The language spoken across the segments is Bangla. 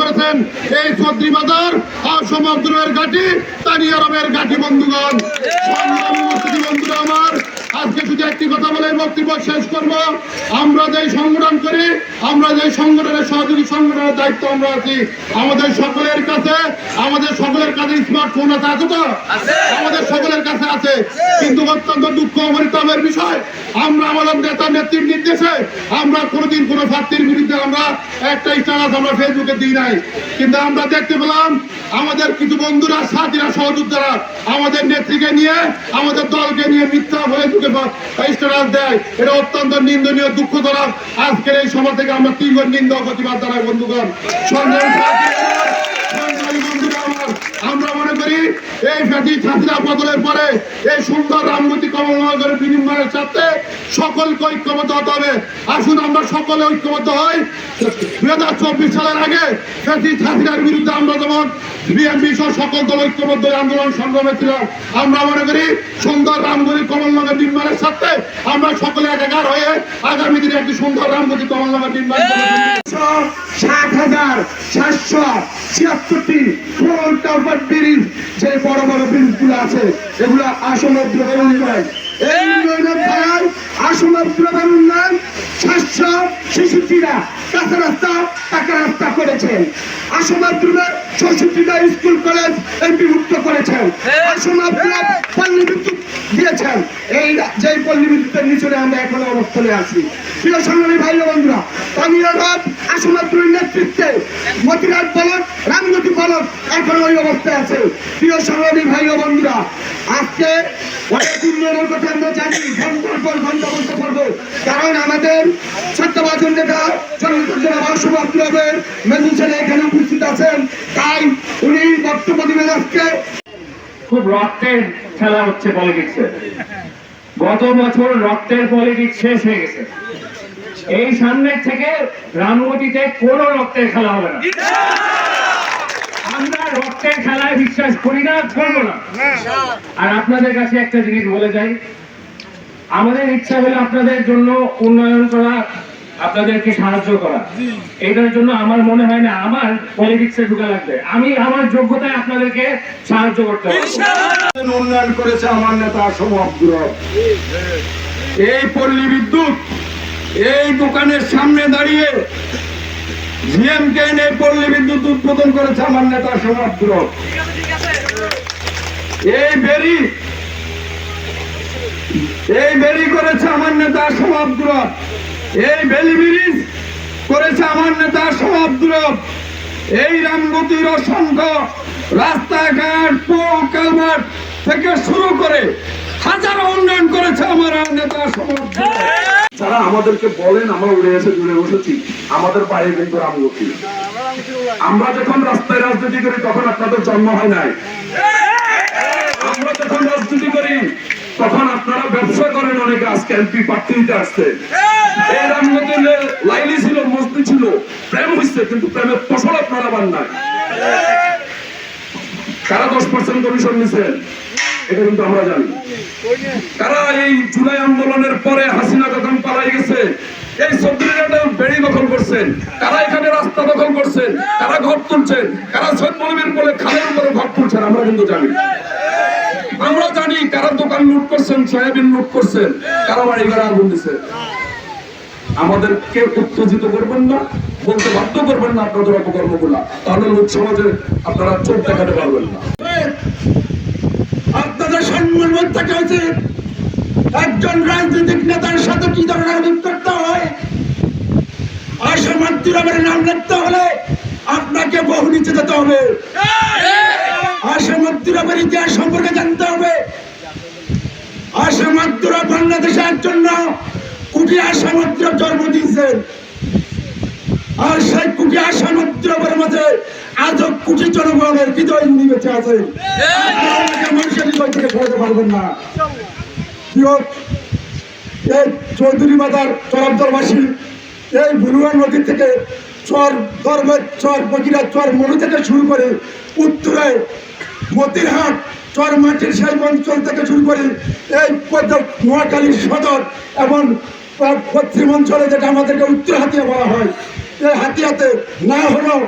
করেছেন এই চৌধুরী বাজার অসমাদ্রের ঘাটি তানি আরবের ঘাটি বন্ধুগণ। আজকে শুধু একটি কথা বলে বক্তব্য শেষ করব। আমরা যে সংগঠন করি আমরা যে সংগঠনের সহযোগী সংগঠনের দায়িত্ব আমরা আছি। আমাদের সকলের কাছে আমাদের সকলের কাছে স্মার্টফোন আছে আছে তো? আমাদের সকলের কাছে আছে। কিন্তু অত্যন্ত দুঃখ অমরিতামের বিষয় আমরা আমাদের নেতা নেত্রীর নির্দেশে আমরা কোনোদিন কোনো প্রার্থীর বিরুদ্ধে আমরা একটা স্ট্যাটাস আমরা ফেসবুকে দিই নাই। কিন্তু আমরা দেখতে পেলাম আমাদের কিছু বন্ধুরা সাথীরা সহযোদ্ধারা আমাদের নেত্রীকে নিয়ে আমাদের দলকে নিয়ে মিথ্যা ফেসবুকে স্ট্যাটাস দেয়। এটা অত্যন্ত নিন্দনীয় দুঃখজনক। আজকের এই সময় থেকে আমরা তীব্র নিন্দা প্রতিবাদ জানাই বন্ধুগণ। আমার, মনে করি এই ফ্যাটি ছাত্রীরা বদলের পরে এই সুন্দর রামগতি কমলনগরের বিনিময়ের সাথে সকলকে ঐক্যবদ্ধ হতে হবে। আসুন আমরা সকলে ঐক্যবদ্ধ হই। দুই হাজার চব্বিশ সালের আগে ফ্যাটি ছাত্রীরার বিরুদ্ধে আমরা যেমন বিএনপি সহ সকল দল ঐক্যবদ্ধ আন্দোলন সংগ্রামে ছিলাম আমরা মনে করি সুন্দর রামগতি কমলনগর নির্মাণের সাথে আমরা সকলে একাকার হয়ে আগামী দিনে একটি সুন্দর রামগতি কমলনগর নির্মাণ ষাট হাজার সাতশো ছিয়াত্তরটি ব্রিজ যে বড় বড় ব্রিজগুলো আছে এগুলো আসমাদ্র উন্নয়ন। এই উন্নয়নের ধারায় আসমাদ্র উন্নয়ন সাতশো শিশুটিরা কাঁচা রাস্তা পাকা রাস্তা করেছেন আসমাদ্রুমে চৌষট্টিটা স্কুল কলেজ এমপিভুক্ত করেছেন। আসমাদ্রুম পল্লী বিদ্যুৎ দিয়েছেন। এই যে পল্লী বিদ্যুতের নিচনে আমরা এখনও অবস্থানে আছি। প্রিয় সংগ্রামী ভাই বন্ধুরা তামিয়া রাত আসমাদ্রুর নেতৃত্বে মতিরাজ বলক রামগতি বলক এখন ওই অবস্থায় আছে। প্রিয় সংগ্রামী ভাই বন্ধুরা আজকে অনেক উন্নয়নের কথা আমরা জানি ঘণ্টার পর ঘণ্টা বলতে পারব। কারণ আমাদের সত্যবাজন নেতা জনতা সুভাষবাবুর মেজু ছেলে এখানে উপস্থিত আছেন তাই উনি বক্তব্য দিবেন আজকে খুব রক্তের খেলা হচ্ছে পলিটিক্সে। গত বছর রক্তের পলিটিক্স শেষ হয়ে গেছে। এই সামনের থেকে রামগতিতে কোনো রক্তের খেলা হবে না। আমরা রক্তের খেলায় বিশ্বাস করি না, করব না। আর আপনাদের কাছে একটা জিনিস বলে যাই। আমাদের ইচ্ছা হলো আপনাদের জন্য উন্নয়ন করা আপনাদেরকে সাহায্য করা এটার জন্য আমার মনে হয় না আমার পলিটিক্সে ঢুকা লাগবে আমি আমার যোগ্যতায় আপনাদেরকে সাহায্য করতে উন্নয়ন করেছে আমার নেতা আসম আব্দুর রব। এই পল্লী বিদ্যুৎ এই দোকানের সামনে দাঁড়িয়ে জিএমকে এই পল্লী বিদ্যুৎ উদ্বোধন করেছে আমার নেতা আসম আব্দুর রব। এই বেরি এই বেরি করেছে আমার নেতা আসম আব্দুর রব। এই বেলি ব্রিজ করেছে আমার নেতা রব। এই রামগতির অসংখ্য রাস্তাঘাট পো কালভার্ট থেকে শুরু করে হাজারো উন্নয়ন করেছে আমার নেতা যারা আমাদেরকে বলেন, আমরা উড়ে এসে জুড়ে বসেছি। আমাদের বাইরে কিন্তু রামগতি। আমরা যখন রাস্তায় রাজনীতি করি, তখন আপনাদের জন্ম হয় নাই। আমরা যখন রাজনীতি করি তখন আপনারা ব্যবসা করেন অনেকে আজকে এমপি প্রার্থী দিতে আসছে এই! রামগতির লাইলি ছিল মস্তি ছিল প্রেম হচ্ছে কিন্তু প্রেমের ফসল আপনারা পান নাই। কারা দশ পার্সেন্ট কমিশন নিছেন এটা কিন্তু আমরা জানি। কারা এই জুলাই আন্দোলনের পরে হাসিনা যখন পালাই গেছে এই সবজিটা বেড়ি দখল করছেন। কারা এখানে রাস্তা দখল করছেন? কারা ঘর তুলছেন? কারা মলিমের বলে খালের উপরে ঘর তুলছেন? আমরা কিন্তু জানি। আমরা জানি কারা দোকান লুট করছেন, সয়াবিন লুট করছেন, কারা বাড়ি ঘরে আগুন দিছে। আমাদেরকে উত্তেজিত করবেন না, বলতে বাধ্য করবেন না আপনাদের অপকর্মগুলা। তাহলে লোক সমাজে আপনারা চোখ দেখাতে পারবেন না। আপনাদের সম্মান থাকা উচিত। একজন রাজনৈতিক নেতার সাথে কি ধরনের করতে হয়? আসামাত্রীর নাম লিখতে হলে আপনাকে বহু নিচে যেতে হবে। আসামাত্রীর ইতিহাস সম্পর্কে জানতে হবে। আসামাত্রা বাংলাদেশের জন্য কুটিয়া সমুদ্র জন্ম দিয়েছেন। আর সেই কুটিয়া সমুদ্রের মাঝে আজ কুটি জনগণের হৃদয় উনি বেঁচে আছেন। মানুষের হৃদয় থেকে পারবেন না। এই চৌধুরী মাতার চরাবদরবাসী এই বুলুয়া নদী থেকে চর ধর্মের চর বগিরা চর মরু থেকে শুরু করে উত্তরে মতিরহাট চর মাটির সেই অঞ্চল থেকে শুরু করে এই পদ্ম- নোয়াখালী সদর এবং পশ্চিম অঞ্চলে যেটা আমাদেরকে উত্তর হাতিয়া বলা হয়, এই হাতিয়াতে না হলো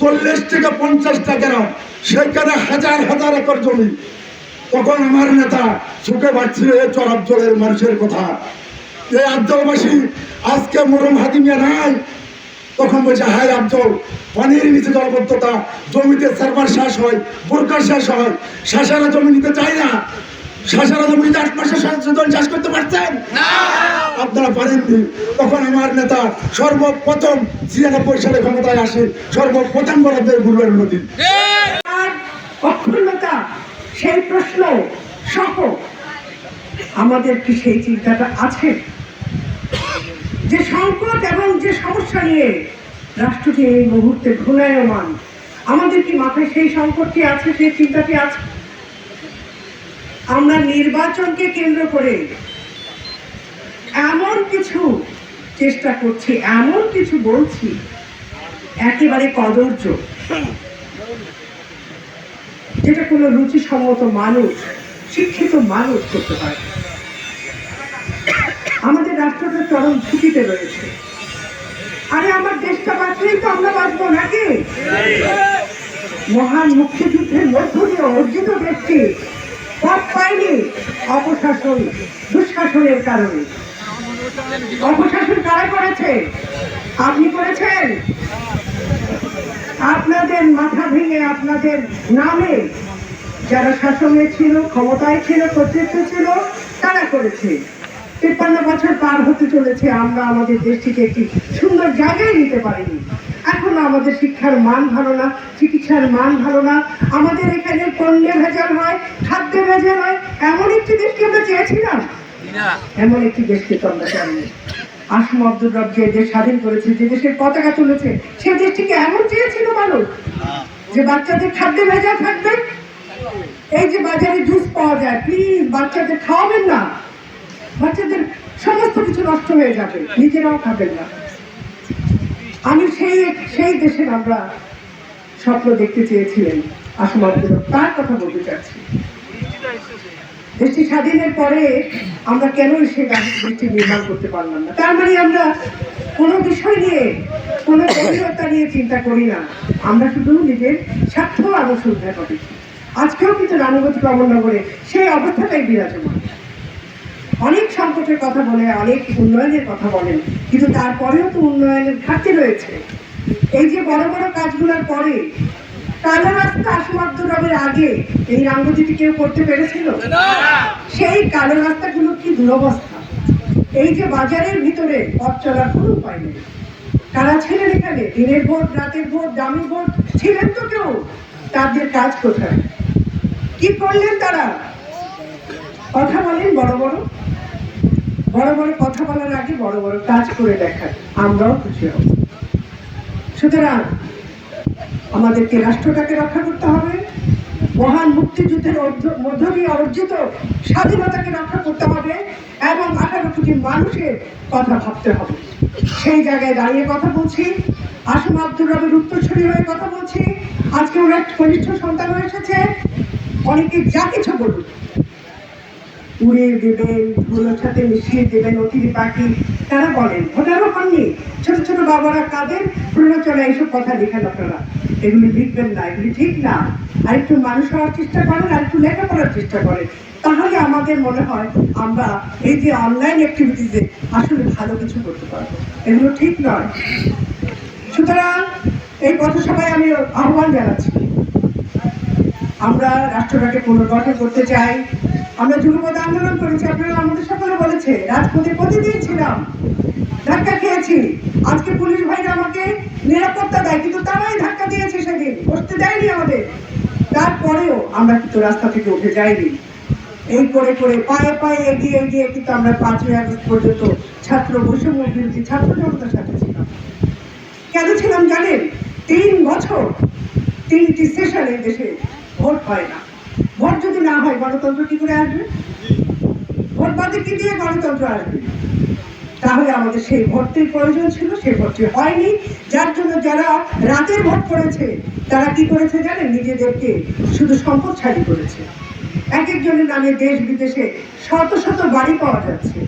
চল্লিশ থেকে পঞ্চাশটা গ্রাম, সেখানে হাজার হাজার একর জমি। তখন আমার নেতা সুখে পাচ্ছিল এই চরাঞ্চলের মানুষের কথা। এই আঞ্চলবাসী আজকে মরম হাতিমিয়া নাই তখন বলছে হাই আঞ্চল পানির নিচে জলবদ্ধতা জমিতে সার্ভার শ্বাস হয় বোরকার শ্বাস হয় শাসারা জমি নিতে চায় না শাসারা জমি নিতে আট মাসে সংশোধন চাষ করতে পারছেন? আপনারা পারেননি। তখন আমার নেতা সর্বপ্রথম ছিয়ানব্বই সালে ক্ষমতায় আসে সর্বপ্রথম বরাদ্দের গুরুবার নদী। অক্ষুণ্ণতা সেই প্রশ্ন সহ আমাদের কি সেই চিন্তাটা আছে? যে সংকট এবং যে সমস্যা নিয়ে রাষ্ট্রটি এই মুহূর্তে ঘূর্ণায়মান, আমাদের কি মাথায় সেই সংকটটি আছে, সেই চিন্তাটি আছে আমরা নির্বাচনকে কেন্দ্র করে এমন কিছু চেষ্টা করছি, এমন কিছু বলছি, একেবারে কদর্য যেটা কোনো রুচিসম্মত মানুষ, শিক্ষিত মানুষ করতে পারে। আমাদের রাষ্ট্রটা চরম ঝুঁকিতে রয়েছে। আরে আমার দেশটা বাঁচলেই তো আমরা বাঁচবো নাকি? মহান মুক্তিযুদ্ধের মধ্য দিয়ে অর্জিত দেশটি পথ পায়নি অপশাসন, দুঃশাসনের কারণে। অপশাসন কারা করেছে? আপনি করেছেন? আপনাদের মাথা ভেঙে আপনাদের নামে যারা শাসনে ছিল, ক্ষমতায় ছিল, কর্তৃত্ব ছিল, তারা করেছে। তিপ্পান্ন বছর পার হতে চলেছে আমরা আমাদের দেশটিকে একটি সুন্দর জায়গায় নিতে পারিনি। এখনও আমাদের শিক্ষার মান ভালো না চিকিৎসার মান ভালো না আমাদের এখানে পণ্যে ভেজাল হয় খাদ্যে ভেজাল হয় এমন একটি দেশকে আমরা চেয়েছিলাম। এমন একটি দেশকে তো আমরা চাইনি। আসম আব্দুর রব যে দেশ স্বাধীন করেছে যে দেশের পতাকা তুলেছে সে দেশটিকে এমন চেয়েছিল মানুষ যে বাচ্চাদের খাদ্যে ভেজা থাকবে। এই যে বাজারে জুস পাওয়া যায় প্লিজ বাচ্চাদের খাওয়াবেন না। বাচ্চাদের সমস্ত কিছু নষ্ট হয়ে যাবে, নিজেরাও খাবেন না। আমি সেই সেই দেশের আমরা স্বপ্ন দেখতে চেয়েছিলেন আসম তার কথা বলতে চাচ্ছি। দেশটি স্বাধীনের পরে আমরা কেন সেই দেশটি নির্মাণ করতে পারলাম না? তার মানে আমরা কোনো বিষয় নিয়ে, কোনো গভীরতা নিয়ে চিন্তা করি না। আমরা শুধু নিজের স্বার্থ আলোচনা করি আজকেও কিন্তু রানুগতি কমলনগরে সেই অবস্থাটাই বিরাজমান। অনেক সংকটের কথা বলে অনেক উন্নয়নের কথা বলেন, কিন্তু তারপরেও তো উন্নয়নের ঘাটতি রয়েছে। এই যে বড় বড় কাজগুলোর পরে কালো রাস্তা আসমাব্দুর রবের আগে এই রাঙ্গতিটি কেউ করতে পেরেছিল? সেই কালো রাস্তাগুলো কি দুরবস্থা? এই যে বাজারের ভিতরে পথ চলার কোনো উপায় নেই। তারা ছিলেন এখানে, দিনের ভোট, রাতের ভোট দামি ভোট, ছিলেন তো কেউ? তাদের কাজ কোথায়? কি করলেন তারা? কথা বড় বড়। বড় বড় কথা বলার আগে বড় বড় কাজ করে দেখান আমরাও খুশি হব। সুতরাং আমাদেরকে রাষ্ট্রটাকে রক্ষা করতে হবে। মহান মুক্তিযুদ্ধের মধ্য দিয়ে অর্জিত স্বাধীনতাকে রক্ষা করতে হবে এবং আঠারো কোটি মানুষের কথা ভাবতে হবে। সেই জায়গায় দাঁড়িয়ে কথা বলছি। আসম আব্দুর রবের উত্তরছড়ি হয়ে কথা বলছি। আজকে ওরা কনিষ্ঠ সন্তান এসেছে। অনেকে যা কিছু বলুন উড়িয়ে দেবেন ধুলোর সাথে মিশিয়ে দেবেন অতিথি পাখি। তারা বলেন, ভোটারও হননি। ছোট ছোট বাবারা কাদের? প্ররোচনা এইসব কথা লিখেন আপনারা। এগুলি লিখবেন না, এগুলি ঠিক না। আর একটু মানুষ হওয়ার চেষ্টা করেন আর একটু লেখাপড়ার চেষ্টা করেন। তাহলে আমাদের মনে হয় আমরা এই যে অনলাইন অ্যাক্টিভিটিসে আসলে ভালো কিছু করতে পারব। এগুলো ঠিক নয়। সুতরাং এই পথসভায় আমি আহ্বান জানাচ্ছি। আমরা রাষ্ট্রটাকে পুনর্গঠন করতে চাই। আমরা যুগপথ আন্দোলন করেছি, আপনারা আমাদের সকলে বলেছে, রাজপথে প্রতিদিন ছিলাম, ধাক্কা খেয়েছি। আজকে পুলিশ ভাইরা আমাকে নিরাপত্তা দেয়, কিন্তু তারাই ধাক্কা দিয়েছে সেদিন, বসতে দেয়নি আমাদের। তারপরেও আমরা কিন্তু রাস্তা থেকে উঠে যাইনি। এই করে করে পায়ে পায়ে এগিয়ে এগিয়ে কিন্তু আমরা পাঁচই আগস্ট পর্যন্ত ছাত্র বৈষম্য বিরোধী ছাত্র জনতার সাথে ছিলাম। কেন ছিলাম জানেন? তিন বছর তিনটি সেশনে দেশে ভোট হয় না। ভোট যদি না হয়, গণতন্ত্র কি করে আসবে? ভোট বাদে কি দিয়ে গণতন্ত্র আসবে? তাহলে আমাদের সেই ভোটটির প্রয়োজন ছিল, সেই ভোটটি হয়নি। যার জন্য যারা রাতের ভোট করেছে, তারা কি করেছে জানেন? নিজেদেরকে শুধু সম্পদশালী করেছে। এক একজনের নামে দেশ বিদেশে শত শত বাড়ি পাওয়া যাচ্ছে।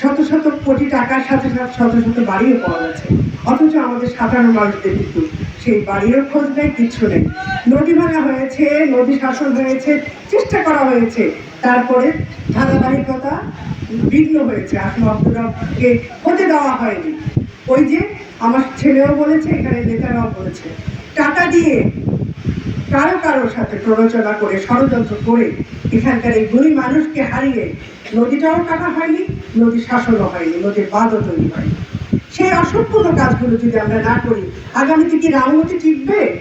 শত শত কোটি টাকার সাথে সাথে শত শত বাড়িও পাওয়া যাচ্ছে। অথচ আমাদের সাধারণ মানুষদের কিন্তু সেই বাড়িরও খোঁজ নেই কিচ্ছু নেই। নদী ভাঙা হয়েছে, নদী শাসন হয়েছে, চেষ্টা করা হয়েছে। তারপরে ধারাবাহিকতা বিঘ্ন হয়েছে আসলে অব্দুরাকে হতে দেওয়া হয়নি। ওই যে আমার ছেলেও বলেছে, এখানে নেতারাও বলেছে, টাকা দিয়ে কারও কারোর সাথে প্ররোচনা করে, ষড়যন্ত্র করে এখানকার এই গুণী মানুষকে হারিয়ে নদীটাও কাটা হয়নি, নদী শাসনও হয়নি, নদীর বাঁধও তৈরি হয়নি। সেই অসম্পূর্ণ কাজগুলো যদি আমরা না করি আগামীতে কি রামগতি টিকবে?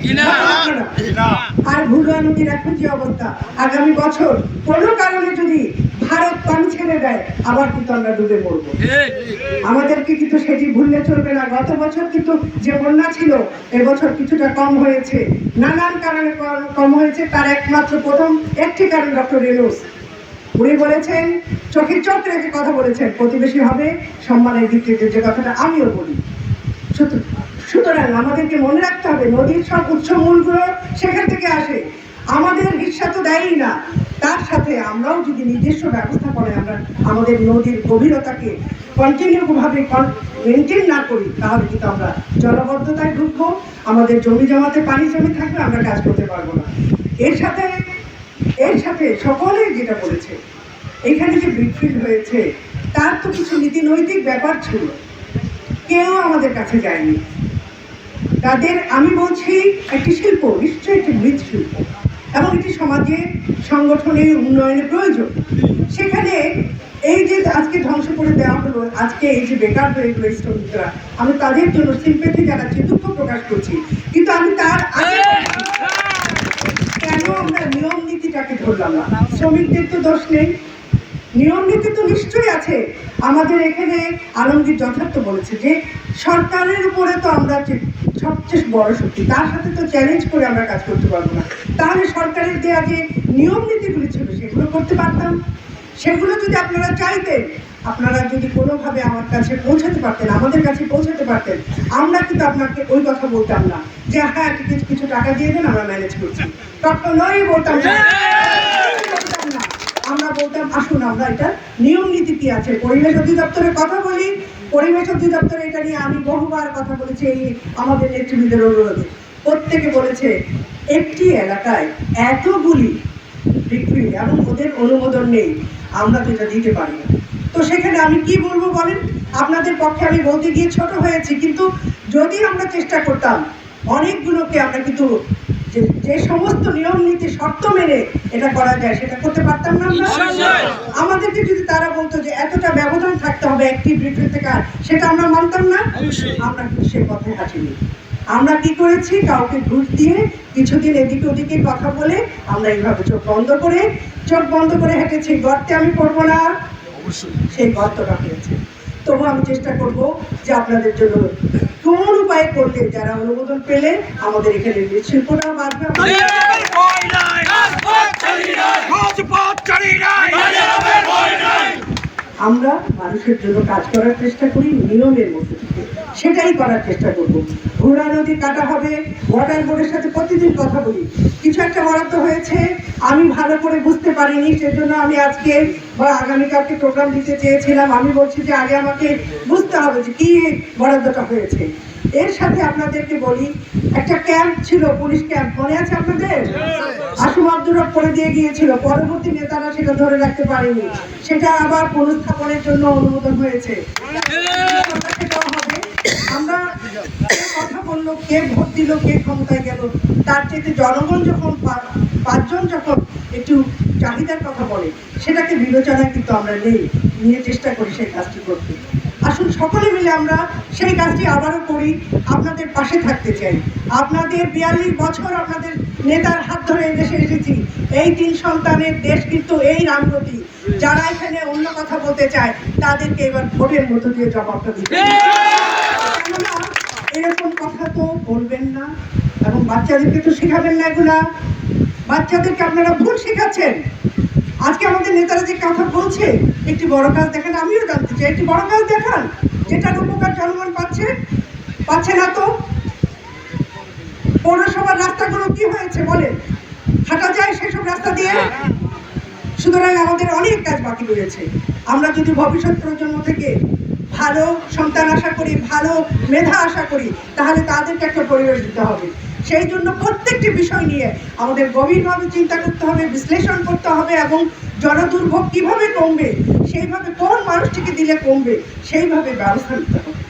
আর ভুলুয়া নদীর এখন যে অবস্থা? আগামী বছর কোনো কারণে যদি ভারত পানি ছেড়ে দেয় আবার কিন্তু আমরা ডুবে মরবো। আমাদেরকে কিন্তু সেটি ভুললে চলবে না। গত বছর কিন্তু যে বন্যা ছিল এবছর কিছুটা কম হয়েছে। নানান কারণে কম- কম হয়েছে তার একমাত্র প্রথম একটি কারণ ডক্টর রেনুস। উনি বলেছেন চোখে চোখ রেখে কথা বলেছেন, প্রতিবেশী হবে, সম্মানের ভিত্তিতে যে কথাটা আমিও বলি। সুতরাং আমাদেরকে মনে রাখতে হবে, নদীর সব উৎস মূলগুলো সেখান থেকে আসে। আমাদের রিক্সা তো দেয়ই না। তার সাথে আমরাও যদি নিজস্ব ব্যবস্থাপনায় আমরা আমাদের নদীর গভীরতাকে কন্টিনিউ ভাবে মেনটেন না করি, তাহলে কিন্তু আমরা জলবদ্ধতায় ঢুকবো আমাদের জমি জমাতে পানি জমি থাকবে, আমরা কাজ করতে পারব না। এর সাথে এর সাথে সকলেই যেটা বলেছে, এখানে যে ব্রিকফিল্ড হয়েছে, তার তো কিছু নীতি নৈতিক ব্যাপার ছিল। কেউ আমাদের কাছে যায়নি। তাদের, আমি বলছি, একটি শিল্প, নিশ্চয়ই একটি মৃৎশিল্প এবং এটি সমাজে সংগঠনের উন্নয়নের প্রয়োজন। সেখানে এই যে আজকে ধ্বংস করে দেওয়া হলো, আজকে এই যে বেকার হয়ে গেলো শ্রমিকরা, আমি তাদের জন্য সিম্পেথি জানাচ্ছি, দুঃখ প্রকাশ করছি। কিন্তু আমি তার আগে আমরা নিয়ম নীতিটাকে ধরলাম না। শ্রমিকদের তো দোষ নেই। নিয়ম নীতি তো নিশ্চয়ই আছে। আমাদের এখানে আলমগীর যথার্থ বলেছে যে, সরকারের উপরে তো আমরা সবচেয়ে বড় শক্তি, তার সাথে তো চ্যালেঞ্জ করে আমরা কাজ করতে পারব না। তাহলে সরকারের দেওয়া যে নিয়ম নীতিগুলি ছিল, সেগুলো করতে পারতাম। সেগুলো যদি আপনারা চাইতেন আপনারা যদি কোনোভাবে আমার কাছে পৌঁছাতে পারতেন, আমাদের কাছে পৌঁছাতে পারতেন, আমরা কিন্তু আপনাকে ওই কথা বলতাম না যে হ্যাঁ কিছু কিছু টাকা দিয়ে দেন, আমরা ম্যানেজ করছি। কখনোই বলতাম না বলতাম না। আমরা বলতাম, আসুন আমরা এটা নিয়ম নীতি কি আছে। পরিবেশ অধিদপ্তরের কথা বলি, পরিবেশ অধিদপ্তর এটা নিয়ে আমি বহুবার কথা বলেছি, এই আমাদের নেতৃবৃন্দের অনুরোধে। প্রত্যেকে বলেছে, একটি এলাকায় এতগুলি বিক্রি এবং ওদের অনুমোদন নেই, আমরা তো এটা দিতে পারি না। তো সেখানে আমি কি বলব বলেন? আপনাদের পক্ষে আমি বলতে গিয়ে ছোট হয়েছি কিন্তু যদি আমরা চেষ্টা করতাম অনেকগুলোকে আমরা কিন্তু যে সমস্ত নিয়ম নীতি শর্ত মেনে এটা করা যায় সেটা করতে পারতাম না আমরা। আমাদেরকে যদি তারা বলতো যে এতটা ব্যবধান থাকতে হবে একটি ব্রিফিং থেকে আর, সেটা আমরা মানতাম না। আমরা কিন্তু সে পথে হাঁটিনি। আমরা কি করেছি? কাউকে ঘুষ দিয়ে কিছুদিন এদিকে ওদিকে কথা বলে আমরা এইভাবে চোখ বন্ধ করে চোখ বন্ধ করে হেঁটেছি। গর্তে আমি পড়ব না। সেই গর্তটা হয়েছে তবু আমি চেষ্টা করব যে আপনাদের জন্য কোন উপায় করলে যারা অনুমোদন পেলে আমাদের এখানে শিল্পটাও বাঁচবে আমরা মানুষের জন্য কাজ করার চেষ্টা করি নিয়মের মধ্যে সেটাই করার চেষ্টা করব। ঘোড়া নদী কাটা হবে ওয়াটার বোর্ডের সাথে প্রতিদিন কথা বলি। কিছু একটা বরাদ্দ হয়েছে, আমি ভালো করে বুঝতে পারিনি, সেজন্য আমি আজকে বা আগামীকালকে প্রোগ্রাম দিতে চেয়েছিলাম। আমি বলছি যে আগে আমাকে বুঝতে হবে যে কি বরাদ্দটা হয়েছে। এর সাথে আপনাদেরকে বলি একটা ক্যাম্প ছিল পুলিশ ক্যাম্প মনে আছে আপনাদের? আসুম আব্দুর করে দিয়ে গিয়েছিল পরবর্তী নেতারা সেটা ধরে রাখতে পারেনি। সেটা আবার পুনঃস্থাপনের জন্য অনুমোদন হয়েছে। আমরা কথা বলল কে ভোট দিল কে ক্ষমতায় গেল তার চেয়ে জনগণ যখন পাঁচজন যখন একটু চাহিদার কথা বলে সেটাকে বিবেচনায় কিন্তু আমরা নেই। নিয়ে চেষ্টা করি সেই কাজটি করতে। আসুন সকলে মিলে আমরা সেই কাজটি আবারও করি। আপনাদের পাশে থাকতে চাই। আপনাদের বিয়াল্লিশ বছর আপনাদের নেতার হাত ধরে দেশে এসেছি। এই তিন সন্তানের দেশ কিন্তু এই রামগতি। যারা এখানে অন্য কথা বলতে চায়, তাদেরকে এবার ভোটের মধ্য দিয়ে জবাবটা দিতে এরকম কথা তো বলবেন না এবং বাচ্চাদেরকে তো শেখাবেন না এগুলা। বাচ্চাদেরকে আপনারা ভুল শেখাচ্ছেন। আজকে আমাদের নেতারা যে কথা বলছে, একটি বড় কাজ দেখান, আমিও জানতে চাই, একটি বড় কাজ দেখান, যেটার উপকার জনগণ পাচ্ছে পাচ্ছে না তো? পৌরসভার রাস্তাগুলো কি হয়েছে বলেন? হাঁটা যায় সেসব রাস্তা দিয়ে? সুতরাং আমাদের অনেক কাজ বাকি রয়েছে। আমরা যদি ভবিষ্যৎ প্রজন্ম থেকে ভালো সন্তান আশা করি, ভালো মেধা আশা করি, তাহলে তাদেরকে একটা পরিবেশ দিতে হবে। সেই জন্য প্রত্যেকটি বিষয় নিয়ে আমাদের গভীরভাবে চিন্তা করতে হবে, বিশ্লেষণ করতে হবে এবং জনদুর্ভোগ কীভাবে কমবে, সেইভাবে কোন মানুষটিকে দিলে কমবে, সেইভাবে ব্যবস্থা নিতে হবে।